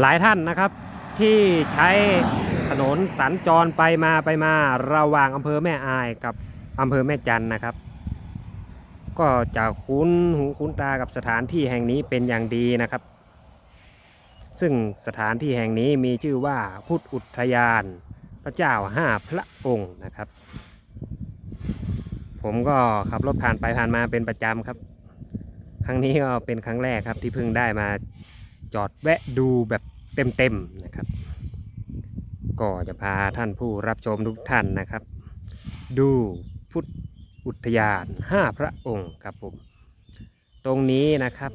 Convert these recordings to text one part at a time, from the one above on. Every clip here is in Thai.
หลายท่านนะครับที่ใช้ถนนสัญจรไปมาไปมาระหว่างอำเภอแม่อายกับอำเภอแม่จันนะครับ ก็จะคุ้นหูคุ้นตากับสถานที่แห่งนี้เป็นอย่างดีนะครับ ซึ่งสถานที่แห่งนี้มีชื่อว่าพุทธอุทยาน พระเจ้าห้าพระองค์นะครับ ผมก็ขับรถผ่านไปผ่านมาเป็นประจำครับ ครั้งนี้ก็เป็นครั้งแรกครับที่เพิ่งได้มา จอดแวะดูแบบเต็มๆนะครับ ก็จะพาท่านผู้รับชมทุกท่านนะครับ ดูพุทธอุทยานห้าพระองค์ครับผม ตรงนี้นะครับ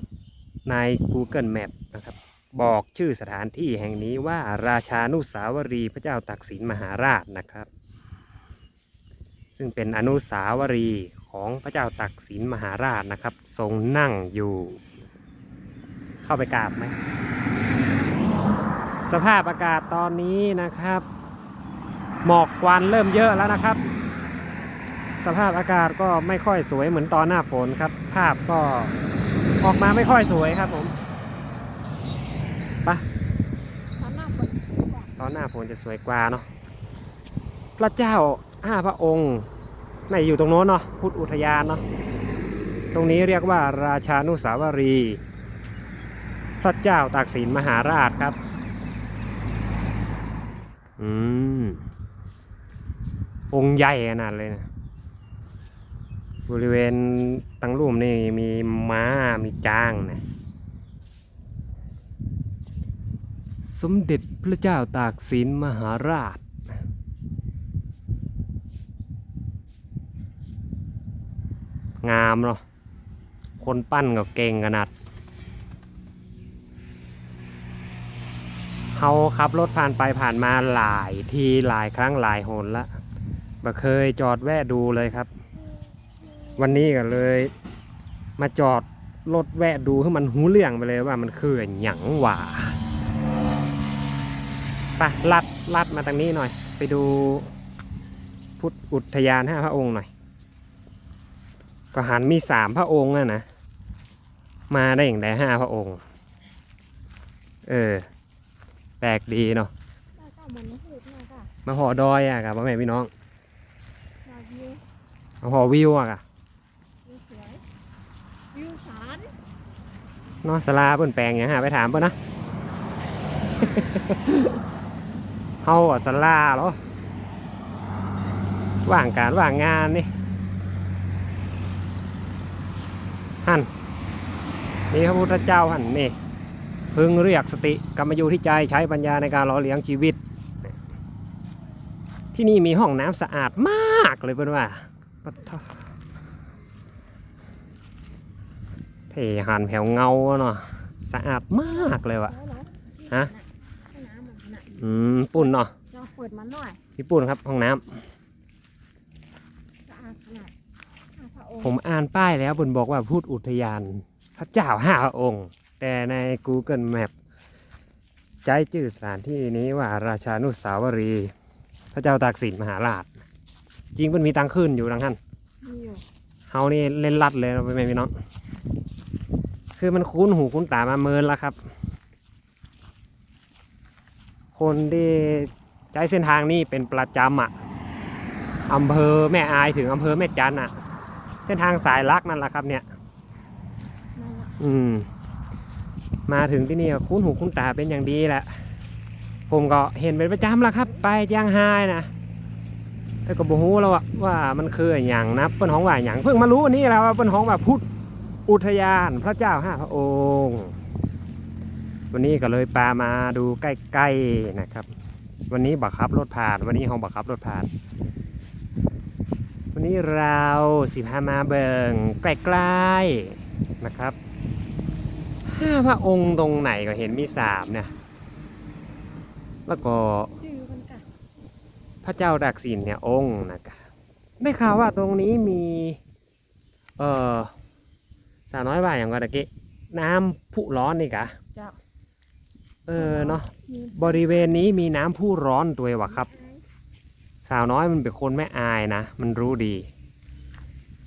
ใน Google Map นะครับ บอกชื่อสถานที่แห่งนี้ว่าราชานุสาวรีย์พระเจ้าตักสินมหาราชนะครับ ซึ่งเป็นอนุสาวรีย์ของพระเจ้าตักสินมหาราชนะครับ ทรงนั่งอยู่ เข้าไปกราบไหม สภาพอากาศตอนนี้นะครับ หมอกควันเริ่มเยอะแล้วนะครับ สภาพอากาศก็ไม่ค่อยสวยเหมือนตอนหน้าฝนครับ ภาพก็ออกมาไม่ค่อยสวยครับผมไปะตอนหน้าฝนสวยกว่าตอนหน้าฝนจะสวยกว่าเนาะพระเจ้าห้าพระองค์ในอยู่ตรงโน้นเนาะพุทธอุทยานเนาะตรงนี้เรียกว่าราชานุสาวรีย์ พระเจ้าตากสินมหาราชครับ อืม องค์ใหญ่ขนาดเลยนะ บริเวณตั้งลุ่มนี่มีม้า มีจ้างนะ สมเด็จพระเจ้าตากสินมหาราชงามเนาะ คนปั้นก็เก่งขนาด เขาขับรถผ่านไปผ่านมาหลายทีหลายครั้งหลายหนละบ่เคยจอดแวะดูเลยครับ วันนี้ก็เลย มาจอดรถแวะดูให้มันหูเรื่องไปเลยว่ามันคือหยังหว่าไปลัดลัดมาทางนี้หน่อย ไปดูพุทธอุทยานห้าพระองค์หน่อย ก็หันมีสามพระองค์อะนะ มาได้อย่างไรห้าพระองค์ เออ แปลกดีเนาะหน้าก็เหมือนในหูหน้าก็มาหอดอยอะกับพ่อแม่พี่น้องหน้าวิวมาหอวิวอะกะวิวสวยวิวสารเนาะสลาเปิ้นแปลงอย่างหาไปถามเปิ้นนะเฮาอะสลาเหรอว่างการว่างงานนี่หันนี่พระพุทธเจ้าหันนี่ พึงเรียกสติกรรมอยู่ที่ใจใช้ปัญญาในการหล่อเลี้ยงชีวิต ที่นี่มีห้องน้ำสะอาดมากเลยเพื่อนว่าปะทะเทหันแผวเงาเนาะสะอาดมากเลยวะแล้วเหรอฮะห้องน้ำมันขนาดนี้อืมปุ่นเนาะเราเปิดมันหน่อยพี่ปุ่นครับห้องน้ำสะอาดขนาดห้าพระองค์ผมอ่านป้ายแล้วบนบอกว่าพูดอุทยาน พระเจ้าห้าพระองค์ แต่ใน Google Map ใจชื่อสถานที่นี้ว่าราชานุสาวรีย์พระเจ้าตากสินมหาราช จริงมันมีตังขึ้นอยู่ดังท่านมีอยู่เฮานี่เล่นลัดเลยเราไปไหมพี่น้องคือมันคุ้นหูคุ้นตามาเมินแล้วครับ คนที่ใช้เส้นทางนี้เป็นประจำอะอำเภอแม่อายถึงอำเภอแม่จันอะ เส้นทางสายลักนั่นแหละครับเนี่ยนั่นแหละอืม มาถึงที่นี่คุ้นหูคุ้นตาเป็นอย่างดีแหละ ผมก็เห็นเป็นประจำแล้วครับ ไปย่างไฮนะแต่ก็บอกฮู้แล้วว่ามันคืออย่างนะเปิ้นห้องว่าอย่างเพิ่งมารู้วันนี้แล้วว่าเปิ้นห้องว่าพุทธอุทยานพระเจ้าห้าพระองค์ วันนี้ก็เลยปามาดูใกล้ๆนะครับ วันนี้บักขับรถผ่าน วันนี้ห้องบักขับรถผ่าน วันนี้เราสิพามาเบิงใกล้ๆนะครับ พระองค์ตรงไหนก็เห็นมีสามเนี่ย แล้วก็จือมันกะพระเจ้าดักสินเนี่ยองค์นะครับได้ข่าวว่าตรงนี้มี เออสาวน้อยว่าอย่างก็ตะกี้น้ำพุร้อนนี่กะเจ้าเออเนาะมีบริเวณนี้มีน้ำพุร้อนด้วยวะครับ สาวน้อยมันเป็นคนไม่อายนะ มันรู้ดี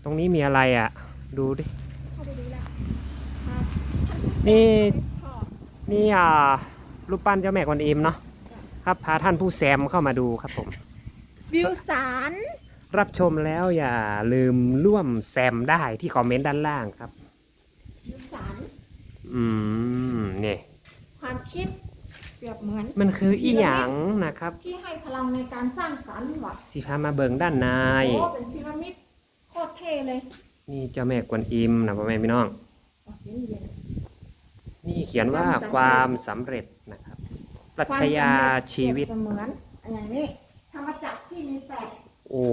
ตรงนี้มีอะไรอะ่ะ ดูดิ เข้าไปดูแล้วครับ นี่พ่อนี่อ่ารูปปั้นเจ้าแม่กวนอิมเนาะครับพาท่านผู้แซมเข้ามาดูครับผม วิวสารรับชมแล้วอย่าลืมร่วมแซมได้ที่คอมเมนต์ด้านล่างครับ วิวสารอืมนี่ความคิดเปรียบเหมือนมันคืออีหยังนะครับที่ให้พลังในการสร้างสรรค์ว่ะสีพามาเบิงด้านในโอ้เป็นพีระมิดโคตรเท่เลย นี่เจ้าแม่กวนอิมนะพ่อแม่พี่น้องอ๋อเย็นเย็ นนี่เขียนว่าคความาวสำมเร็จสำเร็จนะครับ ปรัชญาชีวิตเปรียบเสมือนอย่างนี้ธรรมจักรที่มีแปดโอ้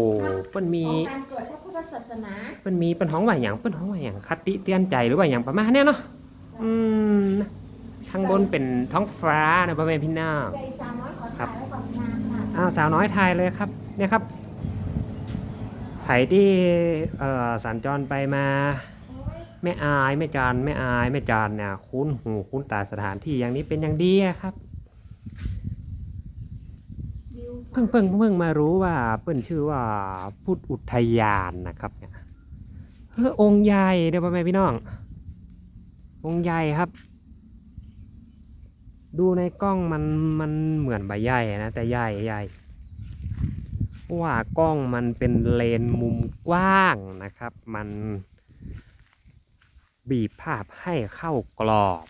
เปิ้นมีของการเกิดพระพุทธศาสนาเปิ้นมีเปิ้นห้องว่าอย่างเปิ้นห้องว่าอย่างคติเตือนใจหรือว่าอย่างประมาณเนี้ยเนาะอืมนะข้างบนเป็นท้องฟ้านะพ่อแม่พี่น้องใจสามน้อยขอครัถ่าบยไว้ก่อนงานค่ะอ้าวสาวน้อยไทยเลยครับเนี่ยครับไผที่เอ่อสัญจรไปมาโอ้ย แม่อายแม่จานแม่อายแม่จานเนี่ยคุ้นหูคุ้นตาสถานที่อย่างนี้เป็นอย่างดีครับเพิ่งเพิ่งเพิ่งมารู้ว่าเปิ้นชื่อว่าพุทธอุทยานนะครับเนี่ยเฮ้อองค์ใหญ่เดี๋ยวพ่อแม่พี่น้อง องค์ใหญ่ครับ ดูในกล้องมันมันเหมือนใบใหญ่นะแต่ใหญ่ใหญ่ว่ากล้องมันเป็นเลนมุมกว้างนะครับ มัน บีบภาพให้เข้ากรอบ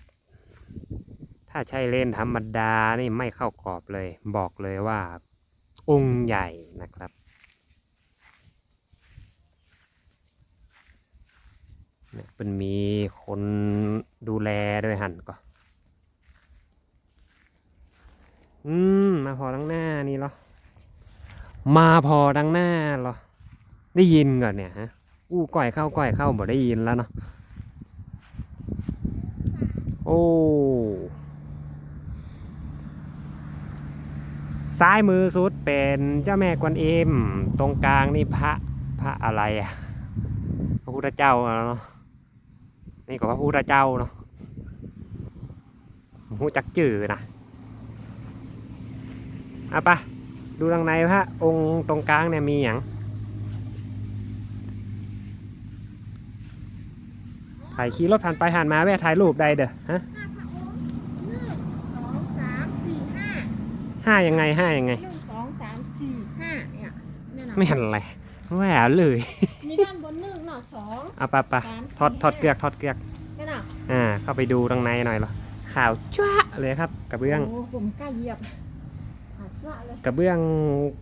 ถ้าใช้เลนธรรมดานี่ไม่เข้ากรอบเลย บอกเลยว่าองค์ใหญ่นะครับเนี่ยเป็นมีคนดูแลด้วยหันก็ อืม มาพอดังหน้านี่เหรอ มาพอดังหน้าเหรอ ได้ยินก่อนเนี่ยฮะ อู้ก่อยเข้าก่อยเข้าบ่ได้ยินแล้วเนาะ โอ้ซ้ายมือสุดเป็นเจ้าแม่กวนอิมตรงกลางนี่พระพระอะไรอะพระพุทธเจ้าเนาะนี่ก็พระพุทธเจ้าเนาะหูจักจื่อนะเอาปะดูทางในพระองค์ตรงกลางเนี่ยมีอย่าง ถ่ายขี่รถผ่านไปผ่านมาแวะถ่ายรูปได้เด้อฮะห้าพระองค์หนึ่งสองสามสี่ห้าห้ายังไงห้ายังไง หนึ่งสองสามสี่ห้าเนี่ยเนี่ยนะไม่เห็นอะไรแหวะเลย มีด้านบนหนึ่งเนาะสอง เอาปะปะสามทอดสี่ทอดเกลือกห้าทอดเกลือกเนี่ยนะอ่าเข้าไปดูตรงในหน่อยเหรอข่าวจ้าเลยครับกระเบื้อง โอ้ผมกล้าเหยียบขาดจ้าเลยกระเบื้อง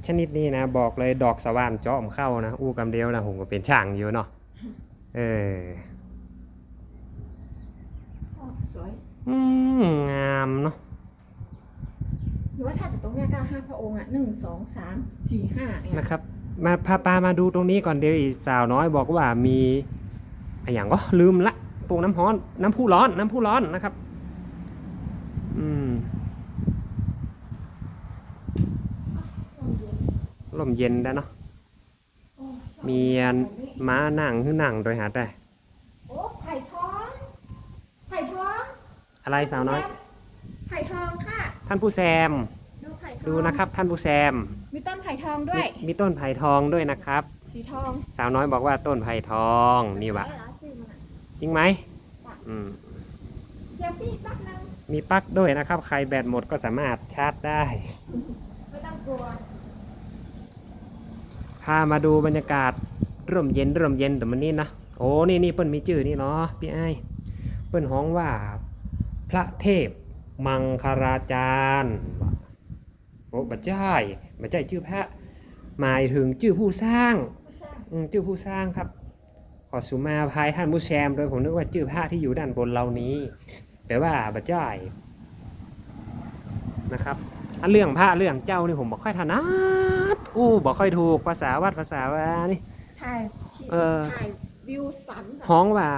ชนิดนี้นะ บอกเลยดอกสว่านเจาะมเข้านะ อู้กำเดียวนะผมก็เป็นช่างอยู่เนาะเออ โอ้สวย อืมงามเนาะหรือว่าถ้าจากตรงเนี้ยก็ห้าพระองค์อะหนึ่งสองสามสี่ห้าเนี่ยนะครับ มาพาปามาดูตรงนี้ก่อนเดี๋ยวอีสาวน้อยบอกว่ามีอะไรอย่างก็ลืมละปรุงน้ำร้อน น้ำพุร้อน น้ำพุร้อนนะครับ อืมลมเย็นได้เนาะโอ้สวยมีอันม้านั่งขึ้นนั่งโดยหาได้ โอ้ไผ่ทองไผ่ทอง อะไรสาวน้อย ไผ่ทองค่ะ ท่านผู้แซม ดูไผ่ทองดูนะครับ ท่านผู้แซมมีต้นไผ่ทองด้มีวย มีต้นไผ่ทองด้วยนะครับ สีทองสาวน้อยบอกว่าต้นไผ่ทองนี่วะได้เหรอชื่อมันอะจริงไหมอืมเซลฟี่แป๊บนึงมีปลั๊กด้วยนะครับ ใครแบตหมดก็สามารถชาร์จได้ ไม่ต้องกลัว พามาดูบรรยากาศร่มเย็นร่มเย็นแต่มันนี่นะโอ้นี่นี่เปิ้นมีชื่อนี่เนาะพี่ไอ้ายเปิ้นฮ้องว่า พระเทพ มังคลาจารย์โอ้บัจจ้ายบัจจ้ายชื่อพระ หมายถึงชื่อผู้สร้างผู้สร้างอืมชื่อผู้สร้างครับ ขอสุมาภายท่านผู้แซมโดยผมนึกว่าชื่อพระที่อยู่ด้านบนเรานี้แต่ว่าบัจจ้ายนะครับอันเรื่องพระเรื่องเจ้านี่ผมบอกค่อยถนัดอู้บอกค่อยถูกภาษาวัดภาษาว่านี่ ถ่ายเออ ถ่าย วิวสันแบบห้องว่า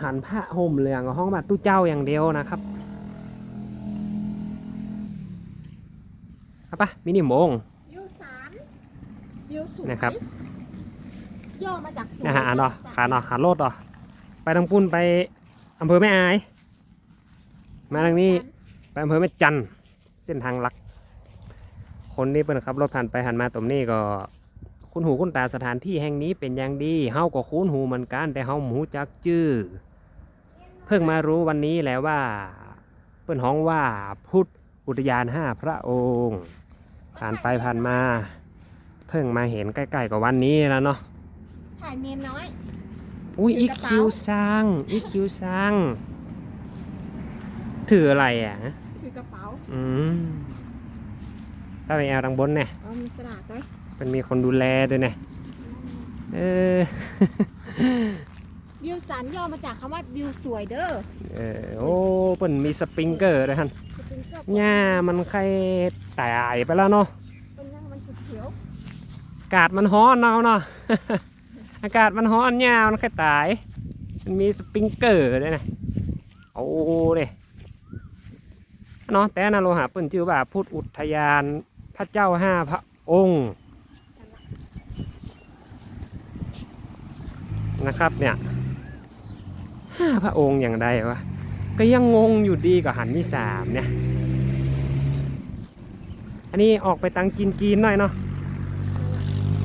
หันพระห่มเหลืองกับห้องว่าตู้เจ้าอย่างเดียวนะครับเอาปะมินิโมงวิวสันวิวสวยนะครับย่อมาจากสวยนะฮะอ่านเนาะสัขาเนาะหาโลดเนาะไปทางปุ้นไปอำเภอแม่อาย มาทางนี้ไปอำเภอแม่จันทน์เส้นทางหลัก คนที่เป็นขับรถผ่านไปหันมาตรงนี้ก็ คุ้นหูคุ้นตาสถานที่แห่งนี้เป็นอย่างดีเฮาก็คุ้นหูเหมือนกันแต่เฮาหมูจักจื้อเพิ่งมารู้วันนี้แหล้วว่า เปิ้นฮ้องว่าพุทธอุทยานห้าพระองค์ ผ่านไปผ่านมา เพิ่งมาเห็นใกล้ๆกับวันนี้แล้วเนาะถ่ายเมียน้อย อุ้ยถือีอกระเป๋าคิวซังอีคิวซังถืออะไรอะถือกระเป๋า อืมถ้าไปแอลทางบนเนี่ยเอามีสลากไหม มันมีคนดูแลด้วยเนี่ยเออ วิวสันย่อมาจากคำว่าวิวสวยเด้อเออโอ้เปิ่นมีสปริงเกอร์ด้วยฮันจะเป็นเสื้อหญ้ามันใครตายไปแล้วเนาะ เป็นยังมันเขียวอากาศมันร้อนเนาะเนาะ อากาศมันร้อนหญ้ามันใครตาย มันมีสปริงเกอร์ด้วยนะโอ้เด้เนาะแต่นาโลหะเปิ่นชื่อว่าพุทธอุทยานพระเจ้าห้าพระองค์ นะครับเนี่ยห้าพระองค์อย่างใดวะก็ยังงงอยู่ดีกับหันที่สามเนี่ย อันนี้ออกไปตังกินกีนๆหน่อยเนาะ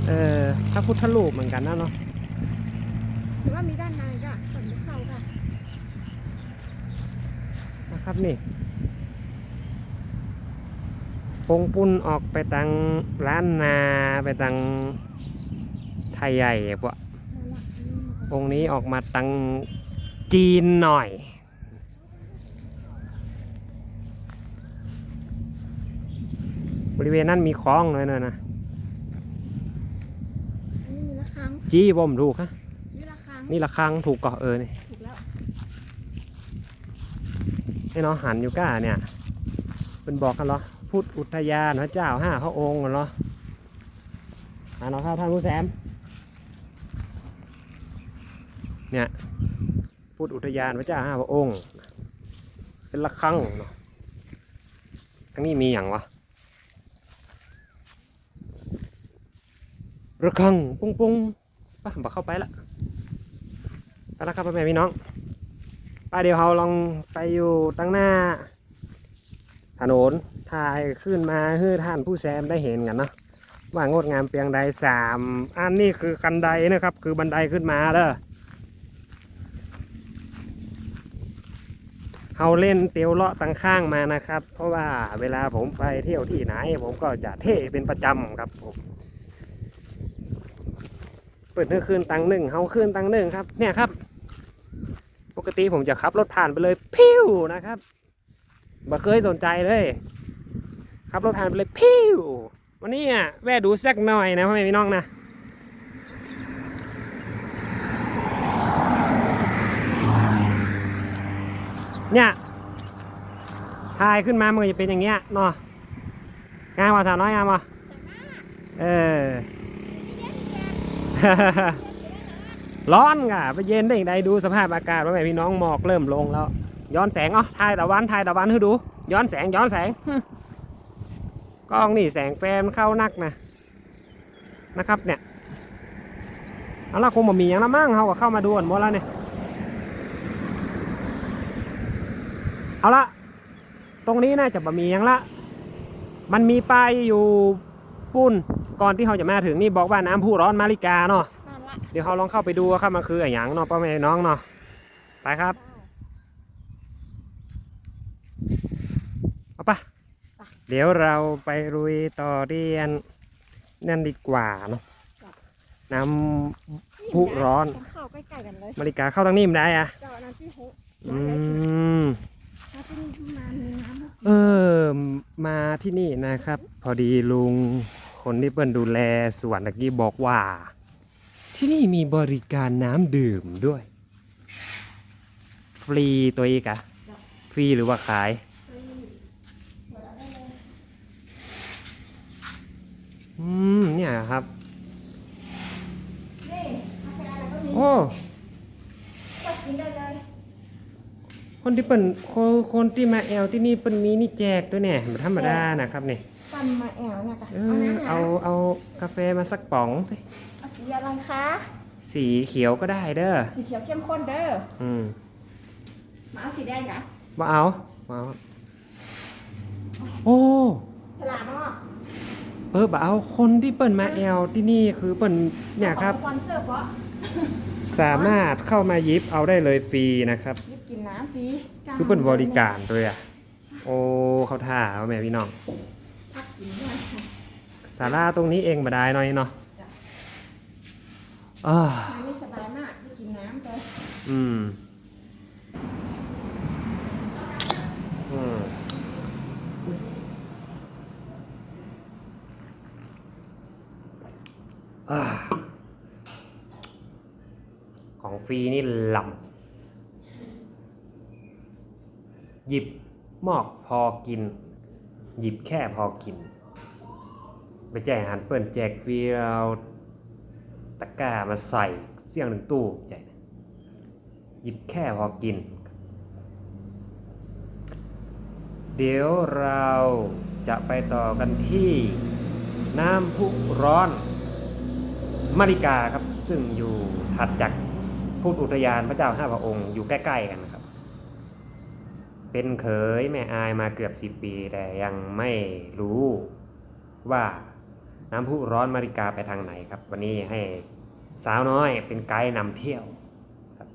เออพระพุทธรูปเหมือนกันนะเนาะๆหรือว่ามีด้านในก็ก่อนจะเข้าก็นะครับนี่องค์ปุ้นออกไปตังร้านนาไปตังไทยใหญ่พวกนั่นละ อันนี้มันก็องค์นี้ออกมาตังจีนหน่อย บริเวณนั้นมีคลองเลยเนอะนะอันนี้มีระฆังจีบ่มถูกฮะนี่ระฆังนี่ละครังถูกก่อเออนี่ถูกแล้วนี่เนาะหันอยู่ก้าเนี่ยเป็นบอกกันเหรอพุทธอุทยานพระเจ้าห้าพระองค์เหรออ่านเอาครับท่านผู้แซม เนี่ยพุทธอุทยานพระเจ้าห้าพระองค์ เป็นละครังเนาะทั้งนี้มีอย่างวะระฆังปุ้งปุ้งป่ะบอกเข้าไปละไปแล้วครับพ่อแม่พี่น้องไปเดี๋ยวเราลองไปอยู่ตั้งหน้าถนนถ่ายขึ้นมาให้ท่านผู้แซมได้เห็นกันเนาะว่างดงามเพียงใดสามอันนี้คือคันไดนะครับ คือบันไดขึ้นมาเด้อ เฮาเล่นเตียวเลาะตังข้างมานะครับ เพราะว่าเวลาผมไปเที่ยวที่ไหน ผมก็จะเท่เป็นประจำครับผมเปิดเนื้อคืนตังหนึ่งเฮาคืนตังหนึ่งครับ เนี่ยครับ ปกติผมจะขับรถผ่านไปเลยพิ้วนะครับบ่เคยสนใจเลยขับรถผ่านไปเลยพิ้ววันนี้อะแวะดูสักหน่อยนะพ่อแม่พี่น้องนะ เนี่ยถ่ายขึ้นมามันก็จะเป็นอย่างเงี้ยเนาะงามว่ะสาวน้อยงามว่ะเออ ร้อนค่ะไปเย็นได้อย่างใดดูสภาพอากาศว่าแม่พี่น้องหมอกเริ่มลงแล้ว ย้อนแสงอ๋อถ่ายตะวันถ่ายตะวันให้ดู ย้อนแสงย้อนแสงกล้องนี่แสงแฟมเข้านักนะนะครับเนี่ยเอาละคงบ่มีอย่างละมั่งเขาก็เข้ามาดูกันหมดแล้วเนี่ย เอาละตรงนี้น่าจะบ่มีอย่างละ มันมีป้ายอยู่ปุ้นก่อนที่เขาจะมาถึงนี่บอกว่าน้ำพุร้อนมาริกาเนาะนั่นละเดี๋ยวเราลองเข้าไปดูว่าครับมันคืออะไรอย่างเนาะพ่อแม่น้องเนาะไปครับเอาปะเดี๋ยวเราไปลุยต่อเรียนนั่นดีกว่าเนาะน้ำพุร้อนต้องเข้าใกล้ๆกันเลยมาริกาเข้าทางนี้มันได้อะเจ้าน้ำที่หกอืม เออ มาที่นี่นะครับ พอดีลุงคนที่เปิ้นดูแลสวนตะกี้บอกว่า ที่นี่มีบริการน้ำดื่มด้วย ฟรีตัวอีกอะฟรีหรือว่าขายอืมเนี่ยครับนี่กาแฟอะไรก็มีโอ้ก็กินได้เลย คนที่เปิ้นคนคนที่มาแอลที่นี่เปิ้นมีนี่แจกตัวเนี่ยธรรมดานะครับเนี่ยปั่นมาแอวเนี่ยค่ะเอเอาอน้ำนะเอาเอากาแฟมาสักป๋องสิเอาสีอะไรคะสีเขียวก็ได้เด้อสีเขียวเข้มข้นเด้ออืมมาเอาสีแดงกะมาเอามาเอาโอ้ฉลาดเนาะเออบ่เอาคนที่เปิ้นมาแอลที่นี่คือเปิ้นเนี่ยครับขอสปอนเซอร์เพราะสามารถเข้ามายิบเอาได้เลยฟรีนะครับยิบ กินน้ำฟรีคือเปิ้นบริการด้วยอะ โอ้เขาท่าเอาแม่พี่น้องพักกินด้วยค่ะศาลาตรงนี้เองมาได้หน่อยเนาะจ้ะอ่ามันไม่สบายมากไม่กินน้ำเลยอืมอืมอ่าของฟรีนี่ลำ หยิบหมอกพอกิน หยิบแค่พอกิน ไปแจกอาหารเปิ่นแจกฟรีเราตะกร้ามาใส่เสี่ยงหนึ่งตู้แจหยิบแค่พอกิน เดี๋ยวเราจะไปต่อกันที่น้ำพุร้อนมาริกาครับซึ่งอยู่ถัดจากพุทธอุทยานพระเจ้าห้าพระองค์อยู่ใกล้ ๆ กันนะ เป็นเขยแม่อายมาเกือบสิบปี แต่ยังไม่รู้ว่าน้ำพุร้อนมาริกาไปทางไหนครับ วันนี้ให้สาวน้อยเป็นไกด์นำเที่ยวครับ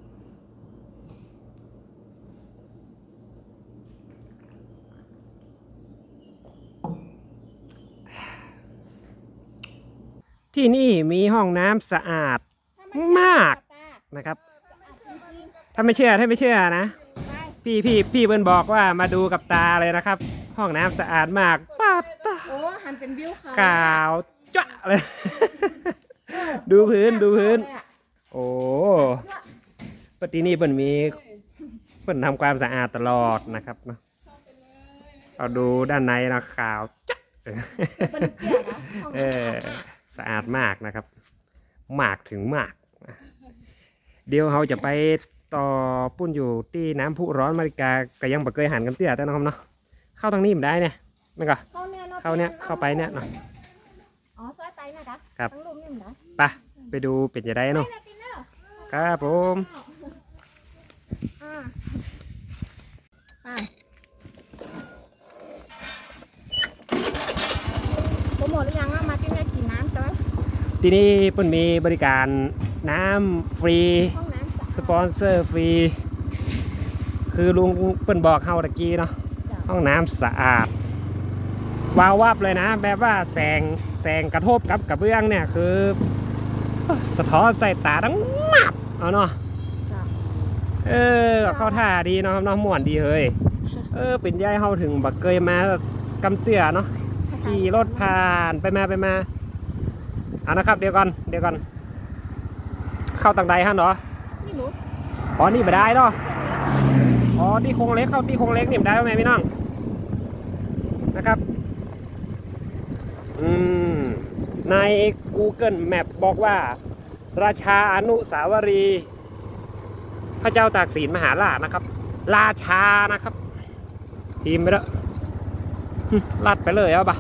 ที่นี่มีห้องน้ำสะอาดมากนะครับ ถ้าไม่เชื่อถ้าไม่เชื่อนะ พี่พี่พี่เบิ้นบอกว่ามาดูกับตาเลยนะครับ ห้องน้ำสะอาดมากป้าบตาโอ้หันเป็นวิวเขาขาวจ้ะเลย ดูพื้นดูพื้น โอ้ปฏินี่เปิ้นมีเปิ้นทำความสะอาดตลอดนะครับเนาะเอาดูด้านในนะขาวจ้ะเป็นเจียนะห้องเออน้ำสะอาดมากนะครับ มากถึงมาก เดี๋ยวเราจะไป ต่อปุ้นอยู่ที่น้ำพุร้อนมาริกาก็ยังบ่เคยหันกันเตี้ยแต่นะครับเนาะเข้าทางนี้มันได้เนี่ยนั่นก็เข้าเนี่ยเนาะเข้าเนี่ยเข้าไปเนี่ยเนาะอ๋อซอยไตนะคะครับทั้งรูมนี่เหรอไปไปดูเป็นจะได้เนาะไปตินเนอร์ครับผมอ่าไปโปรโมทหรือยังว่ามาที่นี่กินน้ำจ้ะที่นี่เปิ้นมีบริการน้ำฟรีห้องน้ำ สะอาดสปอนเซอร์ฟรี คือลุงเปิ้นบอกเฮาตะกี้เนาะจ้ะห้องน้ำสะอาด วาววับเลยนะ แบบว่าแสงแสงกระทบกับกระเบื้องเนี่ยคือ สะท้อนใส่ตาทั้งมับเอาเนาะจ้ะเออเข้าท่าดีเนาะครับเนาะม่วนดีเฮ้ยเออเป็นย่ายเฮาถึงบักเกยมากำเตื้อเนาะขี่รถผ่านไปมาไปมาเอานะครับ เดี๋ยวก่อนเดี๋ยวก่อนเข้าตังใดฮะเนาะ ไม่รู้อ๋อนี่ไม่ได้เนาะอ๋อที่โครงเล็กเข้าที่โครงเล็กนี่ไม่ได้ไหมพี่น้องนะครับ อืมใน Google Map บอกว่า ราชาอนุสาวรีย์พระเจ้าตากสินมหาราชนะครับ ราชานะครับ ทีมไปแล้วลัดไปเลยเอาปะ